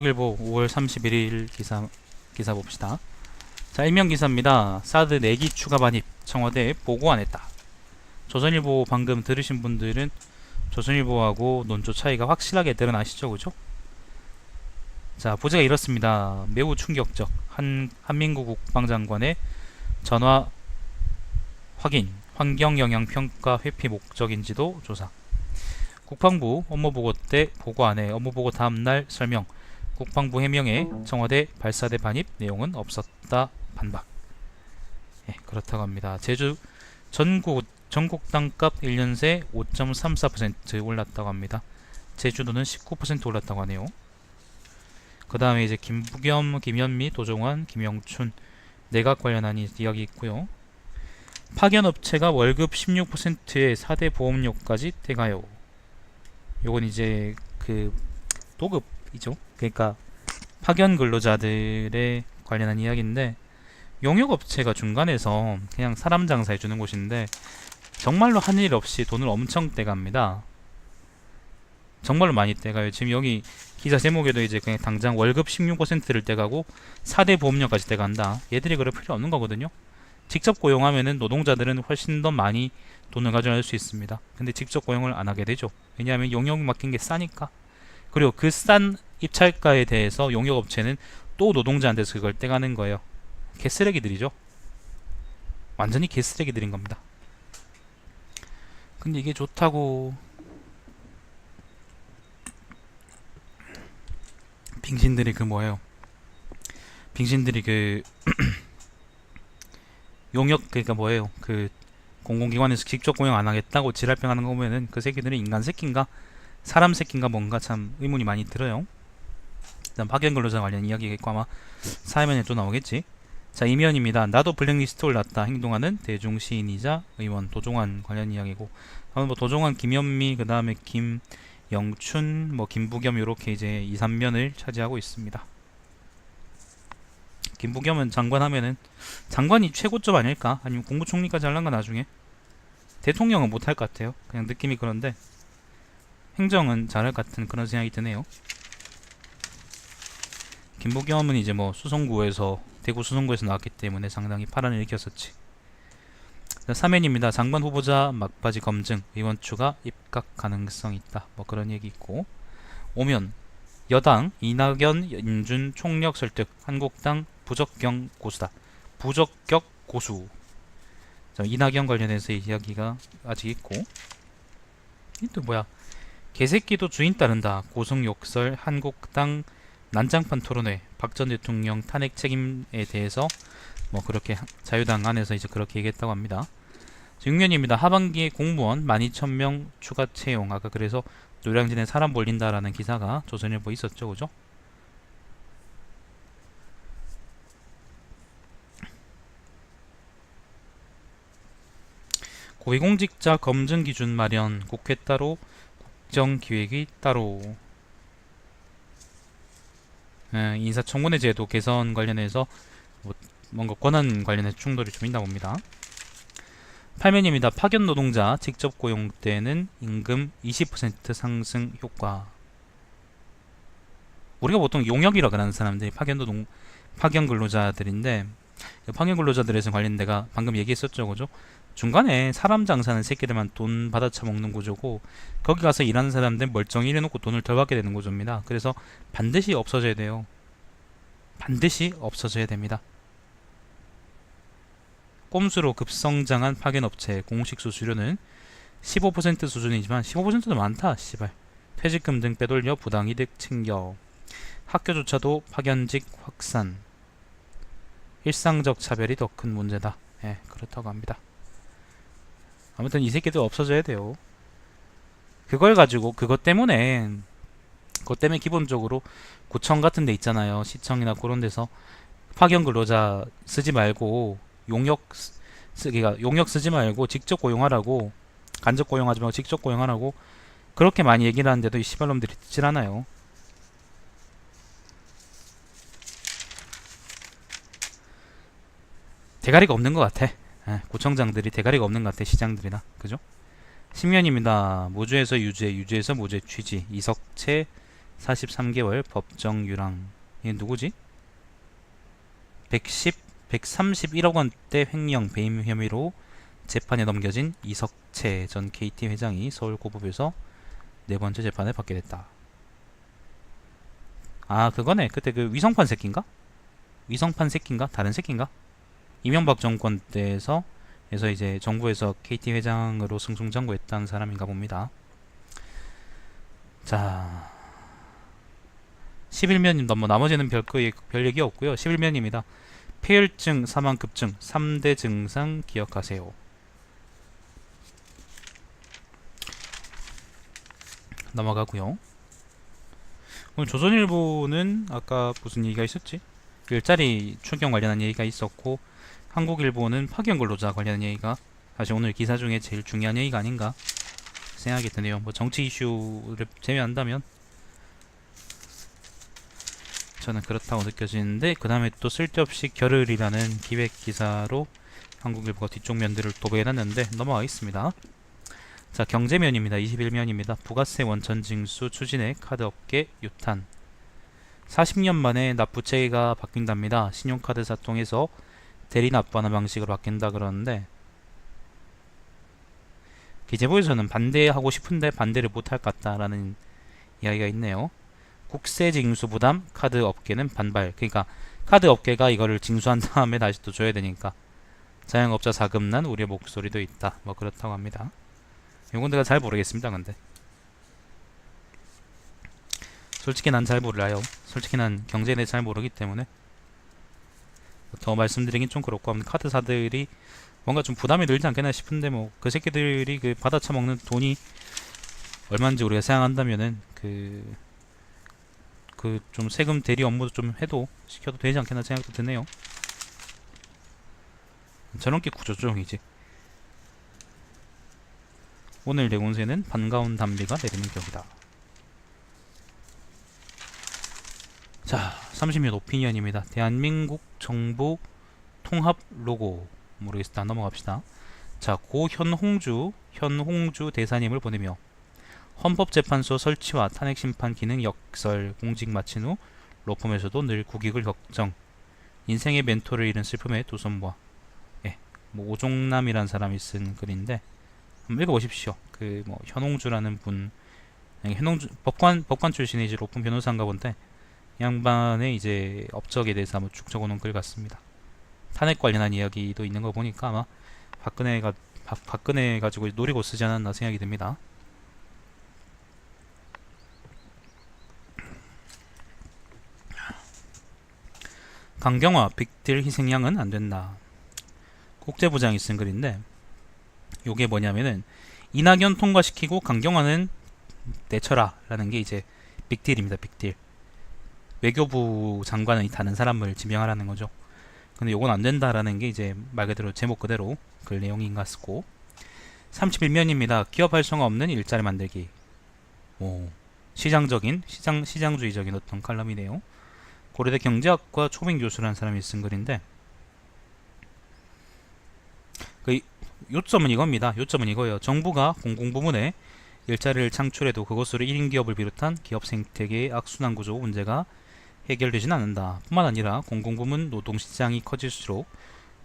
일보 5월 31일 기사 기사 봅시다. 자, 일명 기사입니다. 사드 4기 추가 반입 청와대에 보고 안 했다. 조선일보 방금 들으신 분들은 조선일보하고 논조 차이가 확실하게 드러나시죠, 그죠? 자, 보제가 이렇습니다. 매우 충격적. 한 한민구 국방장관의 전화 확인, 환경 영향 평가 회피 목적인지도 조사. 국방부 업무보고 때 보고 안해 업무보고 다음날 설명. 국방부 해명에 청와대 발사대 반입 내용은 없었다 반박. 예, 그렇다고 합니다. 제주 전국 전국 땅값 1년 새 5.34% 올랐다고 합니다. 제주도는 19% 올랐다고 하네요. 그 다음에 이제 김부겸, 김현미, 도종환, 김영춘 내각 관련한 이- 이야기 있고요. 파견 업체가 월급 16%의 4대 보험료까지 떼가요. 요건 이제 그 도급 이죠. 그러니까 파견 근로자들의 관련한 이야기인데 용역 업체가 중간에서 그냥 사람 장사해 주는 곳인데 정말로 한 일 없이 돈을 엄청 떼갑니다. 정말로 많이 떼가요. 지금 여기 기사 제목에도 이제 그냥 당장 월급 16%를 떼가고 4대 보험료까지 떼간다. 얘들이 그럴 필요 없는 거거든요. 직접 고용하면은 노동자들은 훨씬 더 많이 돈을 가져갈 수 있습니다. 근데 직접 고용을 안 하게 되죠. 왜냐하면 용역 맡긴 게 싸니까. 그리고 그 싼 입찰가에 대해서 용역 업체는 또 노동자한테서 그걸 떼가는 거예요. 개쓰레기들이죠. 완전히 개쓰레기들인 겁니다. 근데 이게 좋다고 빙신들이 그 뭐예요? 빙신들이 그 용역 그러니까 뭐예요? 그 공공기관에서 직접 고용 안 하겠다고 지랄병 하는 거 보면은 그 새끼들은 인간 새끼인가 사람 새끼인가 뭔가 참 의문이 많이 들어요. 일단 파견 근로자 관련 이야기가 있고 아마 사회면에 또 나오겠지. 자 이면입니다. 나도 블랙리스트 올랐다. 행동하는 대중 시인이자 의원 도종환 관련 이야기고 아마 뭐 도종환, 김현미, 그 다음에 김영춘, 뭐 김부겸 이렇게 이제 2, 3면을 차지하고 있습니다. 김부겸은 장관 하면은 장관이 최고점 아닐까? 아니면 국무총리까지 할란가 나중에? 대통령은 못할 것 같아요. 그냥 느낌이 그런데 행정은 잘할 것 같은 그런 생각이 드네요. 김부겸은 이제 뭐 수성구에서 대구 수성구에서 나왔기 때문에 상당히 파란을 일으켰었지. 3회입니다. 장관 후보자 막바지 검증 의원 추가 입각 가능성 있다. 뭐 그런 얘기 있고 오면 여당 이낙연 인준 총력 설득 한국당 부적격 고수다. 부적격 고수. 자, 이낙연 관련해서 이야기가 아직 있고 이또 뭐야? 개새끼도 주인 따른다. 고성 욕설 한국당 난장판 토론회 박 전 대통령 탄핵 책임에 대해서 뭐 그렇게 하- 자유당 안에서 이제 그렇게 얘기했다고 합니다. 6년입니다. 하반기에 공무원 12,000명 추가 채용. 아까 그래서 노량진에 사람 몰린다라는 기사가 조선일보에 있었죠. 그죠? 고위공직자 검증 기준 마련, 국회 따로, 국정기획이 따로. 예, 인사청문회 제도 개선 관련해서 뭐 뭔가 권한 관련해서 충돌이 좀 있나 봅니다. 8면입니다. 파견 노동자 직접 고용 때는 임금 20% 상승 효과. 우리가 보통 용역이라고 하는 사람들이 파견 노동 파견 근로자들인데 이 파견 근로자들에서 관련돼가 방금 얘기했었죠, 그죠? 중간에 사람 장사하는 새끼들만 돈 받아쳐 먹는 구조고 거기 가서 일하는 사람들 멀쩡히 일해놓고 돈을 덜 받게 되는 구조입니다. 그래서 반드시 없어져야 돼요. 반드시 없어져야 됩니다. 꼼수로 급성장한 파견 업체 공식 수수료는 15% 수준이지만 15%도 많다. 씨발. 퇴직금 등 빼돌려 부당이득 챙겨. 학교조차도 파견직 확산. 일상적 차별이 더 큰 문제다. 예, 그렇다고 합니다. 아무튼 이 새끼들 없어져야 돼요. 그걸 가지고 그것 때문에 그것 때문에 기본적으로 구청 같은 데 있잖아요. 시청이나 그런 데서 파견 근로자 쓰지 말고 용역 쓰- 쓰기가 용역 쓰지 말고 직접 고용하라고 간접 고용하지 말고 직접 고용하라고 그렇게 많이 얘기를 하는데도 이 시발놈들이 듣질 않아요. 대가리가 없는 것 같아. 예, 구청장들이 대가리가 없는 것 같아 시장들이나 그죠? 10년입니다. 모주에서 유죄, 유죄에서 모죄 취지 이석채 43개월 법정 유랑. 얘 누구지? 110, 131억 원대 횡령 배임 혐의로 재판에 넘겨진 이석채 전 KT 회장이 서울고법에서 네 번째 재판을 받게 됐다. 아 그거네. 그때 그 위성판 새끼인가? 위성판 새끼인가? 다른 새끼인가? 이명박 정권 때에서 에서 이제 정부에서 KT 회장으로 승승장구했던 사람인가 봅니다. 자, 11면님 넘뭐 나머지는 별거 별 얘기 없고요. 11면입니다. 폐혈증, 사망급증, 3대 증상 기억하세요. 넘어가고요. 오늘 조선일보는 아까 무슨 얘기가 있었지? 일자리 추경 관련한 얘기가 있었고 한국일보는 파견 근로자 관련한 얘기가 사실 오늘 기사 중에 제일 중요한 얘기가 아닌가 생각이 드네요. 뭐 정치 이슈를 제외한다면 저는 그렇다고 느껴지는데 그 다음에 또 쓸데없이 결을이라는 기획 기사로 한국일보가 뒤쪽 면들을 도배해놨는데 넘어가겠습니다. 자 경제면입니다. 21면입니다. 부가세 원천 징수 추진해 카드업계 유탄 40년 만에 납부체계가 바뀐답니다. 신용카드사 통해서 대리 납부하는 방식으로 바뀐다 그러는데 기재부에서는 반대하고 싶은데 반대를 못할 것 같다라는 이야기가 있네요. 국세 징수 부담 카드 업계는 반발. 그러니까 카드 업계가 이거를 징수한 다음에 다시 또 줘야 되니까 자영업자 자금난 우리의 목소리도 있다. 뭐 그렇다고 합니다. 이건 내가 잘 모르겠습니다. 근데 솔직히 난 잘 몰라요. 솔직히 난 경제에 대해 잘 모르기 때문에 더 말씀드리긴 좀 그렇고 아무튼 카드사들이 뭔가 좀 부담이 늘지 않겠나 싶은데 뭐 그 새끼들이 그 받아쳐 먹는 돈이 얼마인지 우리가 생각한다면은 그 그 좀 세금 대리 업무도 좀 해도 시켜도 되지 않겠나 생각도 드네요. 저런 게 구조죠 이제. 오늘 대운세는 반가운 담비가 내리는 격이다. 자, 30년 오피니언입니다. 대한민국 정부 통합 로고 모르겠다 넘어갑시다. 자, 고 현홍주 현홍주 대사님을 보내며 헌법재판소 설치와 탄핵심판 기능 역설 공직 마친 후 로펌에서도 늘 국익을 걱정 인생의 멘토를 잃은 슬픔에 두 손 모아 예, 뭐 오종남이란 사람이 쓴 글인데 한번 읽어보십시오. 그 뭐 현홍주라는 분 현홍주 법관 법관 출신의 이제 로펌 변호사인가 본데 이 양반의 이제 업적에 대해서 한번 쭉 적어놓은 글 같습니다. 탄핵 관련한 이야기도 있는 거 보니까 아마 박근혜가 박, 박근혜 가지고 노리고 쓰지 않았나 생각이 듭니다. 강경화 빅딜 희생양은 안 된다. 국제부장이 쓴 글인데 요게 뭐냐면은 이낙연 통과시키고 강경화는 내쳐라 라는 게 이제 빅딜입니다. 빅딜. 외교부 장관이 다른 사람을 지명하라는 거죠. 근데 요건 안 된다라는 게 이제 말 그대로 제목 그대로 글 내용인 것 같고 31면입니다. 기업 활성화 없는 일자리 만들기. 오. 시장적인 시장 시장주의적인 어떤 칼럼이네요. 고려대 경제학과 초빙 교수라는 사람이 쓴 글인데 그 요점은 이겁니다. 요점은 이거예요. 정부가 공공부문에 일자리를 창출해도 그것으로 1인 기업을 비롯한 기업 생태계의 악순환 구조 문제가 해결되진 않는다. 뿐만 아니라 공공부문 노동시장이 커질수록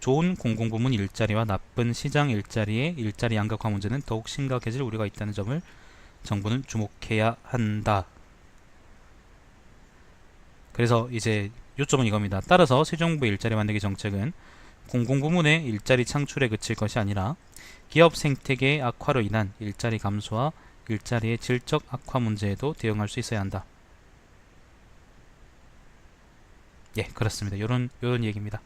좋은 공공부문 일자리와 나쁜 시장 일자리의 일자리 양극화 문제는 더욱 심각해질 우려가 있다는 점을 정부는 주목해야 한다. 그래서 이제 요점은 이겁니다. 따라서 새 정부의 일자리 만들기 정책은 공공부문의 일자리 창출에 그칠 것이 아니라 기업 생태계의 악화로 인한 일자리 감소와 일자리의 질적 악화 문제에도 대응할 수 있어야 한다. 예, 그렇습니다. 요런 요런 얘기입니다.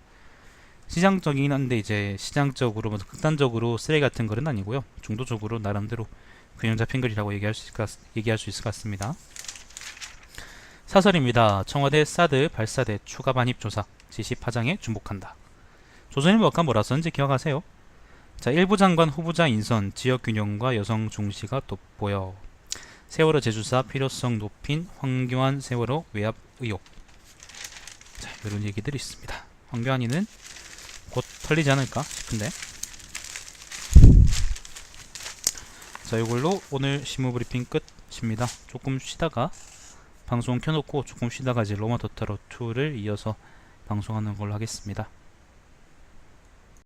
시장적이긴 한데 이제 시장적으로 뭐 극단적으로 쓰레기 같은 글은 아니고요. 중도적으로 나름대로 균형 잡힌 글이라고 얘기할 수 있을 것, 얘기할 수 있을 것 같습니다. 사설입니다. 청와대 사드 발사대 추가 반입 조사 지시 파장에 주목한다. 조선일보 아까 뭐라 썼는지 기억하세요? 자, 일부 장관 후보자 인선 지역 균형과 여성 중시가 돋보여 세월호 제주사 필요성 높인 황교안 세월호 외압 의혹 자, 이런 얘기들이 있습니다. 황교안이는 곧 털리지 않을까 싶은데. 자, 이걸로 오늘 신무 브리핑 끝입니다. 조금 쉬다가 방송 켜놓고 조금 쉬다가 이제 로마 도타로 2를 이어서 방송하는 걸로 하겠습니다.